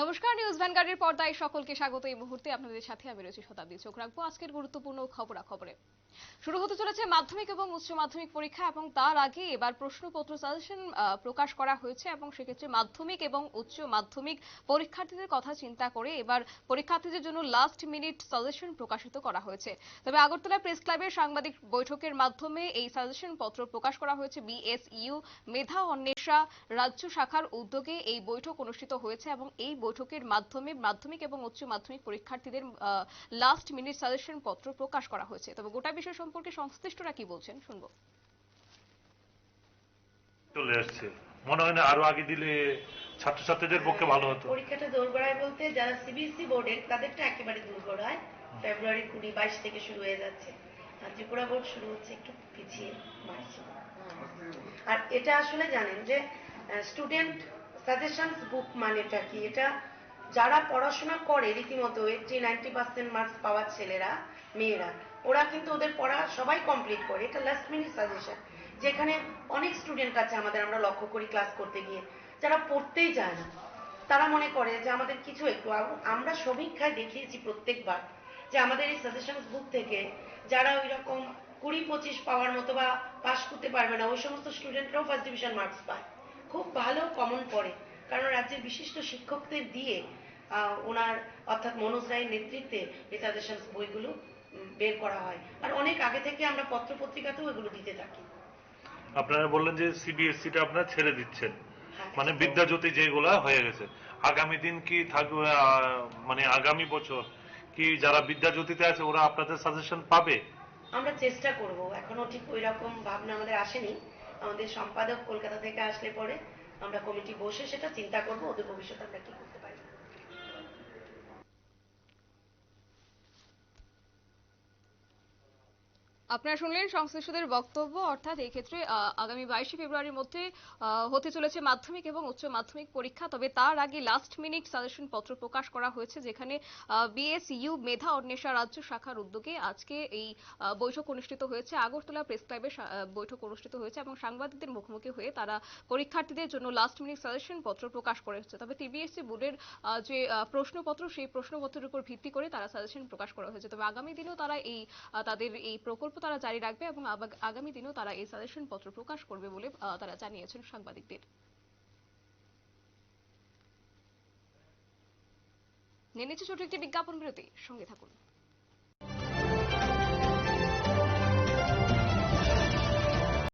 নমস্কার, নিউজ ভ্যানগার্ডের পর্দায় সকলকে স্বাগত। এই মুহূর্তে আপনাদের সাথে আমি রয়েছি শতাব্দী। চোখ রাখব আজকের গুরুত্বপূর্ণ খবরাখবরে। শুরু হতে চলেছে মাধ্যমিক এবং উচ্চ মাধ্যমিক পরীক্ষা এবং তার আগে এবার প্রশ্নপত্র সাজেশন প্রকাশ করা হয়েছে এবং সেক্ষেত্রে মাধ্যমিক এবং উচ্চ মাধ্যমিক পরীক্ষার্থীদের কথা চিন্তা করে এবার পরীক্ষার্থীদের জন্য লাস্ট মিনিট সাজেশন প্রকাশিত করা হয়েছে। তবে আগরতলা প্রেস ক্লাবের সাংবাদিক বৈঠকের মাধ্যমে এই সাজেশন পত্র প্রকাশ করা হয়েছে। বিএসইউ মেধা, অন্বেষা, রাজ্য শাখার উদ্যোগে এই বৈঠক অনুষ্ঠিত হয়েছে এবং এই বৈঠকের মাধ্যমে মাধ্যমিক এবং উচ্চ মাধ্যমিক পরীক্ষার্থীদের লাস্ট মিনিট সাজেশন পত্র প্রকাশ করা হয়েছে। তবে গোটা বিষয় সম্পর্কে সংশ্লিষ্টরা কি বলছেন শুনব। চলে আসছে। মনে হয় না আরও আগে দিলে ছাত্রছাত্রীদের পক্ষে ভালো হতো। পরীক্ষাটা দোরগোড়ায় বলতে যারা সিবিএসসি বোর্ডের তাদেরটা একেবারে দোরগোড়ায়। ফেব্রুয়ারি কুড়ি বাইশ থেকে শুরু হয়ে যাচ্ছে। আর ত্রিপুরা বোর্ড শুরু হচ্ছে একটু পিছিয়ে মার্চে আর এটা আসলে জানেন যে স্টুডেন্ট সাজেশন বুক মানেটা কি? এটা যারা পড়াশোনা করে রীতিমতো এইটটি নাইনটি পার্সেন্ট মার্কস পাওয়া ছেলেরা, মেয়েরা, ওরা কিন্তু ওদের পড়া সবাই কমপ্লিট করে। এটা লাস্ট মিনিট সাজেশন যেখানে অনেক স্টুডেন্ট আছে আমাদের, আমরা লক্ষ্য করি ক্লাস করতে গিয়ে। যারা পড়তেই চায় না তারা মনে করে যে আমাদের কিছু একটু আম- আমরা সমীক্ষায় দেখিয়েছি প্রত্যেকবার যে আমাদের এই সাজেশন বুক থেকে যারা ওই রকম কুড়ি পঁচিশ পাওয়ার মতো বা পাশ করতে পারবে না, ওই সমস্ত স্টুডেন্টরাও ফার্স্ট ডিভিশন মার্কস পায়। ভালো কমন পড়ে। কারণ রাজ্যের বিশিষ্ট শিক্ষকদের দিয়ে ওনার অর্থাৎ মনোজ রায়ের নেতৃত্বে এই সাজেশন বইগুলো বের করা হয়। আর অনেক আগে থেকে আমরা পত্র পত্রিকাতেও এগুলো দিতে থাকি। আপনারা বললেন যে সিবিএসসি টা আপনারা ছেড়ে দিচ্ছেন। হ্যাঁ, মানে বিদ্যাজ্যোতি যেগুলা হয়ে গেছে। আগামী দিন কি থাকবে মানে আগামী বছর কি যারা বিদ্যাজ্যোতিতে আছে ওরা আপনাদের সাজেশন পাবে? আমরা চেষ্টা করব। এখনও ঠিক ওই রকম ভাবনা আমাদের আসেনি। আমাদের সম্পাদক কলকাতা থেকে আসলে পরে। আমরা কমিটি বসে সেটা চিন্তা করব ওদের ভবিষ্যতে আমরা কি করতে পারি আপনারা শুনলেন সংশ্লিষ্টদের বক্তব্য। অর্থাৎ এই ক্ষেত্রে আগামী বাইশে ফেব্রুয়ারির মধ্যে হতে চলেছে মাধ্যমিক এবং উচ্চ মাধ্যমিক পরীক্ষা। তবে তার আগে লাস্ট মিনিট সাজেশন পত্র প্রকাশ করা হয়েছে, যেখানে বিএসইউ মেধা অন্বেষা রাজ্য শাখার উদ্যোগে আজকে এই বৈঠক অনুষ্ঠিত হয়েছে। আগরতলা প্রেস ক্লাবে বৈঠক অনুষ্ঠিত হয়েছে এবং সাংবাদিকদের মুখোমুখি হয়ে তারা পরীক্ষার্থীদের জন্য লাস্ট মিনিট সাজেশন পত্র প্রকাশ করেছে তবে সিবিএসসি বোর্ডের যে প্রশ্নপত্র, সেই প্রশ্নপত্রের উপর ভিত্তি করে তারা সাজেশন প্রকাশ করা হয়েছে। তবে আগামী দিনেও তারা এই তাদের এই প্রকল্প তারা জারি রাখবে এবং আগামী দিনেও তারা এই সাজেশন পত্র প্রকাশ করবে বলে তারা জানিয়েছেন সাংবাদিকদের। নিয়ে নিচ্ছে ছোট একটি বিজ্ঞাপন বিরতি। সঙ্গে থাকুন।